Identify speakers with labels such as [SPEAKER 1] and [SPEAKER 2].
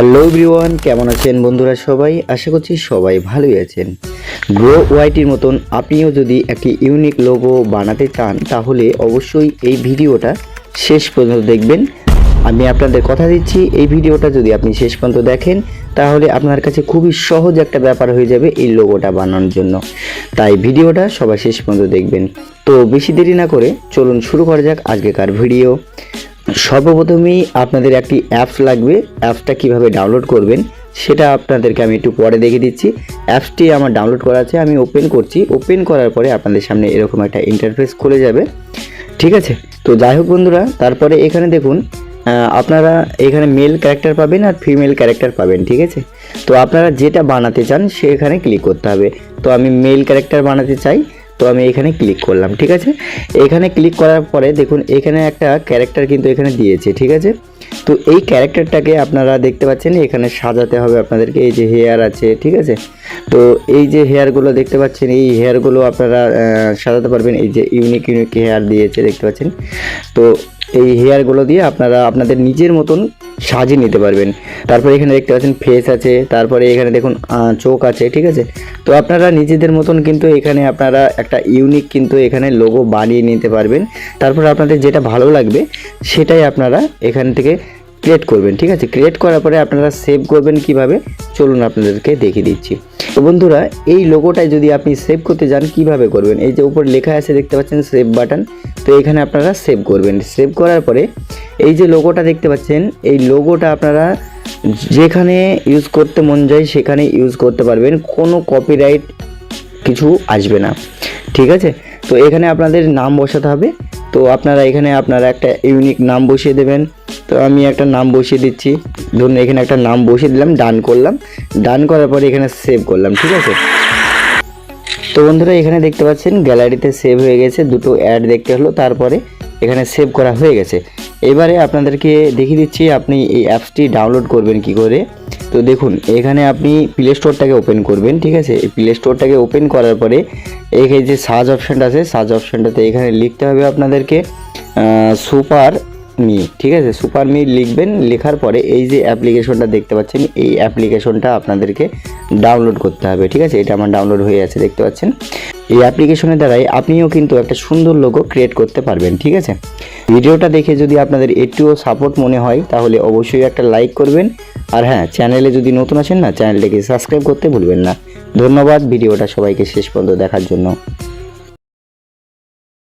[SPEAKER 1] Hello everyone, কেমন আছেন বন্ধুরা সবাই? আশা করছি সবাই ভালোই আছেন। গ্রো ওয়াইটির মতন আপনিও যদি একটি ইউনিক লোগো বানাতে চান, তাহলে অবশ্যই এই ভিডিওটা শেষ পর্যন্ত দেখবেন। আমি আপনাদের কথা দিচ্ছি, এই ভিডিওটা যদি আপনি শেষ পর্যন্ত দেখেন, তাহলে আপনার কাছে খুবই সহজ একটা ব্যাপার হয়ে যাবে এই লোগোটা বানানোর জন্য। তাই ভিডিওটা সবাই শেষ পর্যন্ত দেখবেন। তো বেশি দেরি না করে চলুন শুরু করা যাক আজকেকার ভিডিও। সর্বপ্রথমেই আপনাদের একটি অ্যাপস লাগবে। অ্যাপসটা কীভাবে ডাউনলোড করবেন, সেটা আপনাদেরকে আমি একটু পরে দেখে দিচ্ছি। অ্যাপসটি আমার ডাউনলোড করা আছে, আমি ওপেন করছি। ওপেন করার পরে আপনাদের সামনে এরকম একটা ইন্টারফেস খুলে যাবে। ঠিক আছে? তো যাই হোক বন্ধুরা, তারপরে এখানে দেখুন আপনারা এখানে মেল ক্যারেক্টার পাবেন আর ফিমেল ক্যারেক্টার পাবেন, ঠিক আছে? তো আপনারা যেটা বানাতে চান, সেখানে ক্লিক করতে হবে। তো আমি মেল ক্যারেক্টার বানাতে চাই। তো আমি এখানে ক্লিক করলাম, ঠিক আছে? এখানে ক্লিক করার পরে দেখুন, এখানে একটা ক্যারেক্টার কিন্তু এখানে দিয়েছে, ঠিক আছে? তো এই ক্যারেক্টারটাকে আপনারা দেখতে পাচ্ছেন, এখানে সাজাতে হবে আপনাদেরকে, এই যে হেয়ার আছে, ঠিক আছে? তো এই যে হেয়ারগুলো দেখতে পাচ্ছেন, এই হেয়ারগুলো আপনারা সাজাতে পারবেন, এই যে ইউনিক ইউনিক হেয়ার দিয়েছে, দেখতে পাচ্ছেন? তো এই হেয়ারগুলো দিয়ে আপনারা, আপনাদের নিজের মতন সাজিয়ে নিতে পারবেন। তারপরে এখানে দেখতে পাচ্ছেন ফেস আছে, তারপরে এখানে দেখুন চোখ আছে, ঠিক আছে? তো আপনারা নিজেদের মতন কিন্তু এখানে আপনারা একটা ইউনিক কিন্তু এখানে লোগো বানিয়ে নিতে পারবেন। তারপর আপনাদের যেটা ভালো লাগবে, সেটাই আপনারা এখান থেকে ক্রিয়েট করবেন, ঠিক আছে? ক্রিয়েট করার পরে আপনারা সেভ করবেন কীভাবে? চলুন আপনাদেরকে দেখিয়ে দিচ্ছি। তো বন্ধুরা, এই লোগোটাই যদি আপনি সেভ করতে যান, কীভাবে করবেন? এই যে উপর লেখা আছে, দেখতে পাচ্ছেন সেভ বাটন তো এখানে আপনারা সেভ করবেন। সেভ করার পরে এই যে লোগোটা দেখতে পাচ্ছেন, এই লোগোটা আপনারা যেখানে ইউজ করতে মন যায়, সেখানে ইউজ করতে পারবেন। কোনো কপিরাইট কিছু আসবে না। ঠিক আছে? তো এখানে আপনাদের নাম বসাতে হবে। তো আপনারা এখানে আপনারা একটা ইউনিক নাম বসিয়ে দেবেন। তো আমি একটা নাম বসিয়ে দিচ্ছি। ধরুন এখানে একটা নাম বসিয়ে দিলাম ডান করলাম। ডান করার পরে এখানে সেভ করলাম, ঠিক আছে? তো বন্ধুরা, এখানে দেখতে পাচ্ছেন গ্যালারিতে সেভ হয়ে গেছে, দুটো অ্যাড দেখতে হলো, তারপরে এখানে সেভ করা হয়ে গেছে। এবারে আপনাদেরকে দেখিয়ে দিচ্ছি, আপনি এই অ্যাপসটি ডাউনলোড করবেন কি করে? তো দেখুন, এখানে আপনি প্লে স্টোরটাকে ওপেন করবেন, ঠিক আছে? এই প্লে স্টোরটাকে ওপেন করার পরে এখানে যে সার্চ অপশানটা আছে সার্চ অপশানটাতে এখানে লিখতে হবে আপনাদেরকে সুপার মি ঠিক আছে? সুপার মি লিখবেন, লেখার পরে এই যে অ্যাপ্লিকেশনটা দেখতে পাচ্ছেন, এই অ্যাপ্লিকেশনটা আপনাদেরকে ডাউনলোড করতে হবে, ঠিক আছে? এটা আমার ডাউনলোড হয়ে আছে দেখতে পাচ্ছেন? এই অ্যাপ্লিকেশনের দ্বারাই আপনিও কিন্তু একটা সুন্দর লোগো ক্রিয়েট করতে পারবেন, ঠিক আছে? ভিডিওটা দেখে যদি আপনাদের একটুও সাপোর্ট মনে হয়, তাহলে অবশ্যই একটা লাইক করবেন আর হ্যাঁ চ্যানেলে যদি নতুন আছেন না চ্যানেলটাকে সাবস্ক্রাইব করতে ভুলবেন না। ধন্যবাদ, ভিডিওটা সবাইকে শেষ পর্যন্ত দেখার জন্য।